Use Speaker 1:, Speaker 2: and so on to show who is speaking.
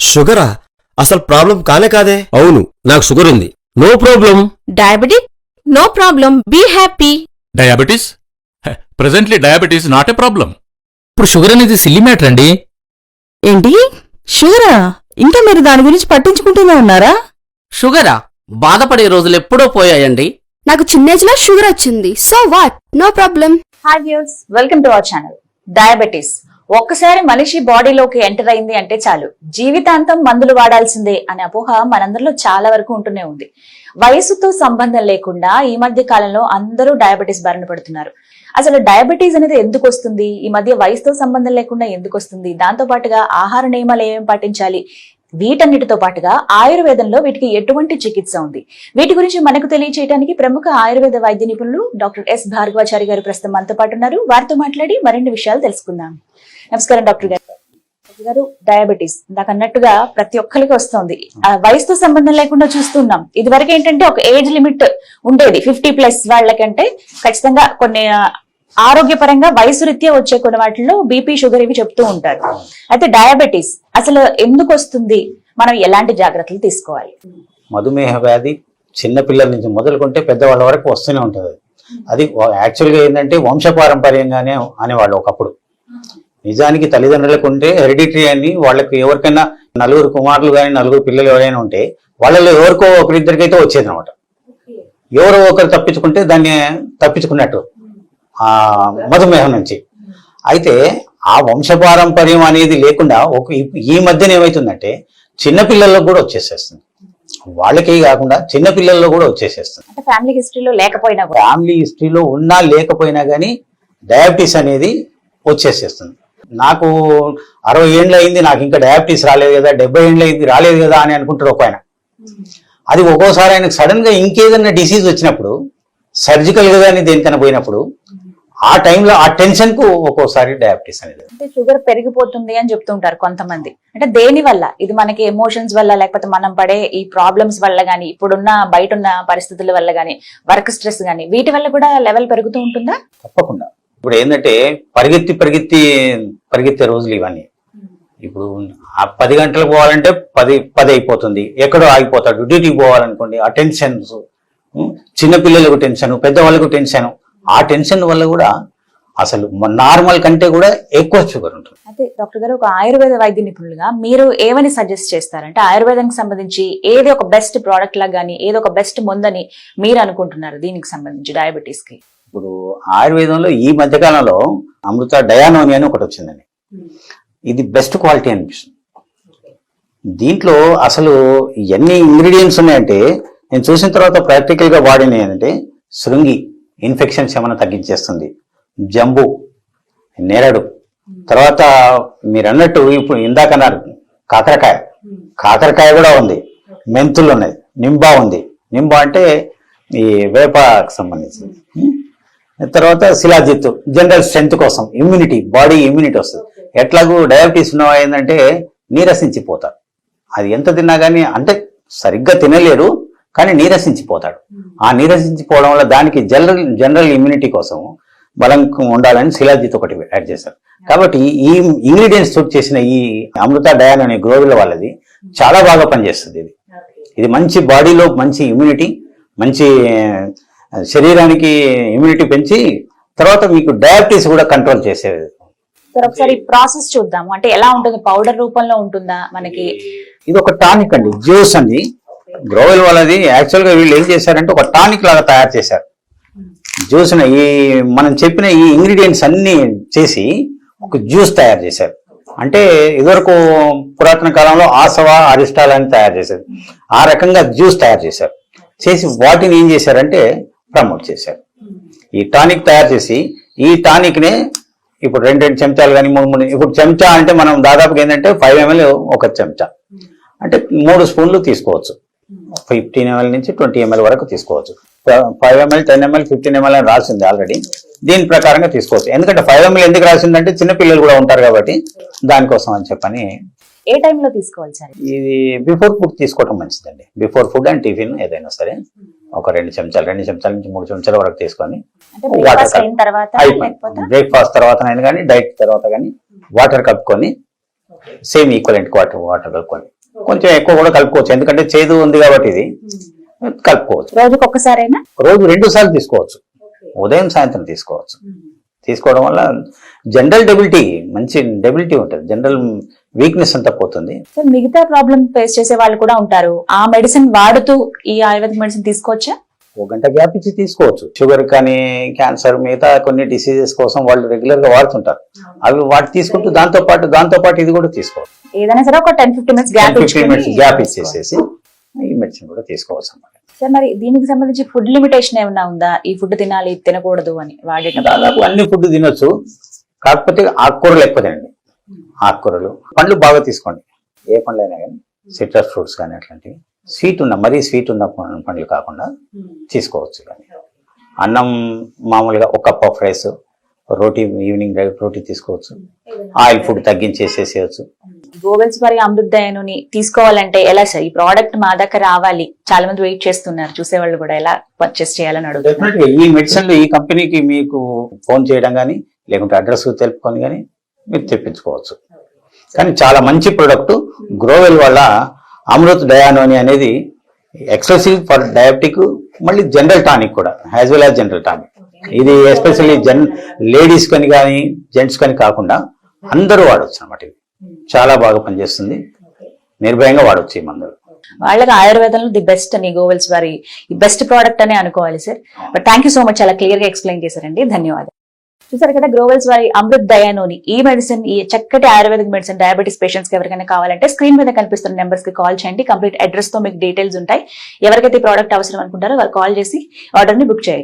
Speaker 1: షుగరా? అసలు ప్రాబ్లం కానే కాదే.
Speaker 2: అవును నాకు షుగర్ ఉంది. No problem.
Speaker 3: Diabetic? No problem. Be happy.
Speaker 4: Diabetes? Presently diabetes not a problem.
Speaker 5: ఇప్పుడు షుగర్ అనేది సిల్లీ మ్యాటర్ అండి.
Speaker 3: ఏంటి? షుగరా? ఇంకా మీరు దాని గురించి పట్టించుకుంటూనే ఉన్నారా?
Speaker 6: షుగరా? బాధపడే రోజులు ఎప్పుడో పోయాయండి.
Speaker 7: నాకు చిన్న లో షుగర్ వచ్చింది. So what? No problem.
Speaker 8: Hi views welcome to our channel. Diabetes. ఒక్కసారి మనిషి బాడీలోకి ఎంటర్ అయింది అంటే చాలు. జీవితాంతం మందులు వాడాల్సిందే అనే అపోహ మనందరిలో చాలా వరకు ఉంటూనే ఉంది. వయసుతో సంబంధం లేకుండా ఈ మధ్య కాలంలో అందరూ డయాబెటీస్ బారిన పడుతున్నారు. అసలు డయాబెటీస్ అనేది ఎందుకు వస్తుంది? ఈ మధ్య వయసుతో సంబంధం లేకుండా ఎందుకు వస్తుంది? దాంతో పాటుగా ఆహార నియమాలు ఏమేమి పాటించాలి? వీటన్నిటితో పాటుగా ఆయుర్వేదంలో వీటికి ఎటువంటి చికిత్స ఉంది? వీటి గురించి మనకు తెలియచేయడానికి ప్రముఖ ఆయుర్వేద వైద్య నిపుణులు డాక్టర్ ఎస్ భార్గవాచారి గారు ప్రస్తుతం మనతో పాటు ఉన్నారు. వారితో మాట్లాడి మరిన్ని విషయాలు తెలుసుకుందాం. నమస్కారం డాక్టర్ గారు. గారు డయాబెటీస్ నాకు అన్నట్టుగా ప్రతి ఒక్కరికి వస్తుంది. ఆ, వయసుతో సంబంధం లేకుండా చూస్తున్నాం. ఇది వరకు ఏంటంటే ఒక ఏజ్ లిమిట్ ఉండేది. ఫిఫ్టీ ప్లస్ వాళ్ళకంటే ఖచ్చితంగా కొన్ని ఆరోగ్యపరంగా వయసు రీత్యా వచ్చే కొన్ని వాటిల్లో బీపీ షుగర్ ఇవి చెప్తూ ఉంటారు. అయితే డయాబెటీస్ అసలు ఎందుకు వస్తుంది? మనం ఎలాంటి జాగ్రత్తలు తీసుకోవాలి?
Speaker 9: మధుమేహ వ్యాధి చిన్న పిల్లల నుంచి మొదలుకుంటే పెద్దవాళ్ళ వరకు వస్తూనే ఉంటుంది. అది యాక్చువల్గా ఏంటంటే వంశపారంపర్యంగానే అనేవాళ్ళు ఒకప్పుడు. నిజానికి తల్లిదండ్రులకు ఉంటే హెరిడిటరీ అని వాళ్ళకి ఎవరికైనా నలుగురు కుమారులు కానీ నలుగురు పిల్లలు ఎవరైనా ఉంటే వాళ్ళలో ఎవరికో ఒకరిద్దరికైతే వచ్చేది అనమాట ఎవరో ఒకరు తప్పించుకుంటే దాన్ని తప్పించుకున్నట్టు. మధుమేహం నుంచి. అయితే ఆ వంశపారంపర్యం అనేది లేకుండా ఒక ఈ- మధ్యన ఏమవుతుందంటే చిన్న పిల్లలకు కూడా వచ్చేసేస్తుంది. వాళ్ళకే కాకుండా చిన్న పిల్లల్లో కూడా వచ్చేసేస్తుంది.
Speaker 8: ఫ్యామిలీ హిస్టరీలో లేకపోయినా
Speaker 9: ఫ్యామిలీ హిస్టరీలో ఉన్నా లేకపోయినా కానీ డయాబెటీస్ అనేది వచ్చేసేస్తుంది. నాకు అరవై ఏండ్లు అయింది నాకు ఇంకా డయాబెటీస్ రాలేదు కదా డెబ్బై ఏండ్లు అయింది రాలేదు కదా అని అనుకుంటాడు ఒక ఆయన. అది ఒక్కోసారి ఆయనకు సడన్గా ఇంకేదన్నా డిసీజ్ వచ్చినప్పుడు సర్జికల్గా కానీ దేనికైనా పోయినప్పుడు ఆ టైంలో ఆ టెన్షన్కు ఒక్కోసారి డయాబెటీస్ అనేది.
Speaker 8: అంటే షుగర్ పెరిగిపోతుంది అని చెప్తుంటారు కొంతమంది. అంటే దేని వల్ల? ఇది మనకి ఎమోషన్స్ వల్ల లేకపోతే మనం పడే ఈ ప్రాబ్లమ్స్ వల్ల గానీ ఇప్పుడున్న బయట ఉన్న పరిస్థితుల వల్ల గానీ వర్క్ స్ట్రెస్ గానీ వీటి వల్ల కూడా లెవెల్ పెరుగుతూ ఉంటుందా?
Speaker 9: తప్పకుండా. ఇప్పుడు ఏంటంటే పరిగెత్తి పరిగెత్తి పరిగెత్తే రోజులు ఇవన్నీ. ఇప్పుడు ఆ పది గంటలకు పోవాలంటే పది పది అయిపోతుంది. ఎక్కడో ఆగిపోతాడు. డ్యూటీకి పోవాలనుకోండి ఆ టెన్షన్స్ చిన్నపిల్లలకు టెన్షన్ పెద్దవాళ్ళకు టెన్షన్ ఆ టెన్షన్ వల్ల కూడా అసలు నార్మల్ కంటే కూడా ఎక్కువ షుగర్ ఉంటుంది.
Speaker 8: అయితే డాక్టర్ గారు ఒక ఆయుర్వేద వైద్య నిపుణులుగా మీరు ఏమని సజెస్ట్ చేస్తారంటే ఆయుర్వేదానికి సంబంధించి ఏది ఒక బెస్ట్ ప్రోడక్ట్ లా గానీ ఏది ఒక బెస్ట్ ముందని మీరు అనుకుంటున్నారు దీనికి సంబంధించి డయాబెటీస్కి?
Speaker 9: ఇప్పుడు ఆయుర్వేదంలో ఈ మధ్యకాలంలో అమృత డయానోని అని ఒకటి వచ్చిందండి. ఇది బెస్ట్ క్వాలిటీ అనిపిస్తుంది. దీంట్లో అసలు ఎన్ని ఇంగ్రీడియంట్స్ ఉన్నాయంటే నేను చూసిన తర్వాత ప్రాక్టికల్గా వాడిన ఏంటంటే శృంగి. ఇన్ఫెక్షన్స్ ఏమైనా తగ్గించేస్తుంది. జంబు నేరడు. తర్వాత మీరు అన్నట్టు ఇప్పుడు ఇందాక అన్నారు కాకరకాయ. కాకరకాయ కూడా ఉంది. మెంతులు ఉన్నాయి. నింబా ఉంది. నింబా అంటే ఈ వేపకు సంబంధించింది తర్వాత శిలాజిత్ జనరల్ స్ట్రెంత్ కోసం ఇమ్యూనిటీ బాడీ ఇమ్యూనిటీ వస్తుంది. ఎట్లాగూ డయాబెటీస్ ఉన్న ఏంటంటే నీరసించిపోతాడు అది ఎంత తిన్నా కానీ అంటే సరిగ్గా తినలేడు కానీ నీరసించిపోతాడు. ఆ నీరసించిపోవడం వల్ల దానికి జనరల్ జనరల్ ఇమ్యూనిటీ కోసం బలం ఉండాలని శిలాజిత్ ఒకటి యాడ్ చేశారు. కాబట్టి ఈ ఇంగ్రీడియంట్స్ తోటి చేసిన ఈ అమృత డయాన్ అనే గ్రోవిల వాళ్ళది చాలా బాగా పనిచేస్తుంది ఇది. ఇది మంచి బాడీలో మంచి ఇమ్యూనిటీ మంచి శరీరానికి ఇమ్యూనిటీ పెంచి తర్వాత మీకు డయాబెటీస్ కూడా కంట్రోల్ చేసేది
Speaker 8: సార్ ఒకసారి ప్రాసెస్ చూద్దాము. అంటే ఎలా ఉంటుంది? పౌడర్ రూపంలో ఉంటుందా మనకి?
Speaker 9: ఇది ఒక టానిక్ అండి. జ్యూస్ అండి. గ్రోవెల్ వాళ్ళది యాక్చువల్గా వీళ్ళు ఏం చేశారంటే ఒక టానిక్ లాగా తయారు చేశారు. జ్యూస్ ఈ మనం చెప్పిన ఈ ఇంగ్రీడియంట్స్ అన్ని చేసి ఒక జ్యూస్ తయారు చేశారు. అంటే ఇదివరకు పురాతన కాలంలో ఆసవ అరిస్టాల్ అని తయారు చేశారు. ఆ రకంగా జ్యూస్ తయారు చేశారు. చేసి వాటిని ఏం చేశారంటే ప్రమోట్ చేశారు. ఈ టానిక్ తయారు చేసి ఈ టానిక్ నే ఇప్పుడు రెండు రెండు చెంచాలు కానీ మూడు మూడు ఇప్పుడు చెంచా అంటే మనం దాదాపుగా ఏంటంటే ఫైవ్ ఎంఎల్ ఒక చెంచా. అంటే మూడు స్పూన్లు తీసుకోవచ్చు. ఫిఫ్టీన్ ఎంఎల్ నుంచి ట్వంటీ ఎంఎల్ వరకు తీసుకోవచ్చు. Five ml ten ml fifteen ml అని రాసింది ఆల్రెడీ దీని ప్రకారంగా తీసుకోవచ్చు. ఎందుకంటే ఫైవ్ ఎంఎల్ ఎందుకు రాసిందంటే చిన్న పిల్లలు కూడా ఉంటారు కాబట్టి దానికోసం అని చెప్పని
Speaker 8: ఏ టైంలో తీసుకోవాలి సార్?
Speaker 9: ఇది బిఫోర్ ఫుడ్ తీసుకోవడం మంచిదండి. బిఫోర్ ఫుడ్ అండ్ టిఫిన్ ఏదైనా సరే. ఒక రెండు చెంచాలు రెండు చెంచాల నుంచి మూడు చెంచాల వరకు తీసుకొని
Speaker 8: బ్రేక్ఫాస్ట్ తర్వాత లేకపోతే?
Speaker 9: బ్రేక్ఫాస్ట్ తర్వాత అయినా కానీ డైట్ తర్వాత కానీ వాటర్ కలుపుకొని సేమ్ ఈక్వలెంట్ వాటర్ వాటర్ కలుపుకొని కొంచెం ఎక్కువ కూడా కలుపుకోవచ్చు. ఎందుకంటే చేదు ఉంది కాబట్టి ఇది. కలుపుకోవచ్చు.
Speaker 8: రోజుకి ఒక్కసారైనా?
Speaker 9: రోజు రెండు సార్లు తీసుకోవచ్చు. ఉదయం సాయంత్రం తీసుకోవచ్చు. తీసుకోవడం వల్ల జనరల్ డెబిలిటీ మంచి డెబిలిటీ ఉంటుంది. జనరల్ వీక్నెస్ అంతా పోతుంది.
Speaker 8: మిగతా ప్రాబ్లమ్ ఫేస్ చేసే వాళ్ళు కూడా ఉంటారు. ఆ మెడిసిన్ వాడుతూ ఈ ఆయుర్వేదిక్ మెడిసిన్ తీసుకోవచ్చా?
Speaker 9: ఒక గంట గ్యాప్ ఇచ్చి తీసుకోవచ్చు. షుగర్ కానీ క్యాన్సర్ మిగతా కొన్ని డిసీజెస్ కోసం వాళ్ళు రెగ్యులర్గా వాడుతుంటారు. అవి వాటి తీసుకుంటూ దాంతో పాటు దాంతో పాటు ఇది కూడా తీసుకోవచ్చు.
Speaker 8: ఏదైనా సరే ఒక ten fifty minutes gap
Speaker 9: fifteen minutes gap ఇచ్చేసేసి ఈ మెడిసిన్ కూడా తీసుకోవచ్చు అన్నమాట.
Speaker 8: సార్ మరి దీనికి సంబంధించి ఫుడ్ లిమిటేషన్ ఏమైనా ఉందా? ఈ ఫుడ్ తినాలి తినకూడదు అని వాడేటప్పుడు?
Speaker 9: దాదాపు అన్ని ఫుడ్ తినొచ్చు. కాకపోతే ఆకుకూరలు ఎక్కువ తినండి. ఆకుకూరలు. పండ్లు బాగా తీసుకోండి. ఏ పండ్లు అయినా కానీ సిట్రస్ ఫ్రూట్స్ కానీ అట్లాంటివి. స్వీట్ ఉన్న మరీ స్వీట్ ఉన్న పండ్లు కాకుండా తీసుకోవచ్చు కానీ. అన్నం మామూలుగా ఒక cup of rice roti evening roti తీసుకోవచ్చు. Oil food తగ్గించేసేసేయచ్చు.
Speaker 8: గోవెల్స్ వారి అమృతదయనుని తీసుకోవాలంటే ఎలా సార్? ఈ ప్రోడక్ట్ మా దగ్గర రావాలి. చాలా మంది వెయిట్ చేస్తున్నారు. చూసేవాళ్ళు కూడా ఎలా పర్చేస్ చేయాలని అడుగుతున్నారు.
Speaker 9: డెఫినెట్గా ఈ మెడిసిన్లు ఈ కంపెనీకి మీకు ఫోన్ చేయడం కానీ లేకుంటే అడ్రస్ తెలుపుకొని కానీ మీరు తెప్పించుకోవచ్చు. కానీ చాలా మంచి ప్రొడక్ట్ గ్రోవెల్ వల్ల అమృత్ డయానోని అనేది ఎక్స్క్లూసివ్ ఫర్ డయాబెటిక్ మళ్ళీ జనరల్ టానిక్ కూడా as well as general tonic. ఇది ఎస్పెషల్లీ జన్ లేడీస్ కని కానీ జెంట్స్ కని కాకుండా అందరూ వాడవచ్చు అనమాట ఇది చాలా బాగా పనిచేస్తుంది. నిర్భయంగా వాడవచ్చు ఈ మందులు.
Speaker 8: వాళ్ళకి ఆయుర్వేదంలో ది బెస్ట్ అని గోవెల్స్ వారి బెస్ట్ ప్రోడక్ట్ అనే అనుకోవాలి sir. But thank you so much చాలా క్లియర్గా ఎక్స్ప్లెయిన్ చేశారండి. ధన్యవాదాలు. చూసారు కదా గ్రోవెల్స్ వారి అమృత్ దయానోని. ఈ మెడిసిన్ ఈ చక్కటి ఆయుర్వేదిక్ మెడిసిన్ డయాబెటీస్ పేషెంట్స్కి ఎవరికైనా కావాలంటే స్క్రీన్ మీద కనిపిస్తున్న నెంబర్స్కి కాల్ చేయండి. కంప్లీట్ అడ్రస్తో మీకు డీటెయిల్స్ ఉంటాయి. ఎవరికైతే ప్రోడక్ట్ అవసరం అనుకుంటారో వారు కాల్ చేసి ఆర్డర్ని బుక్ చేయండి.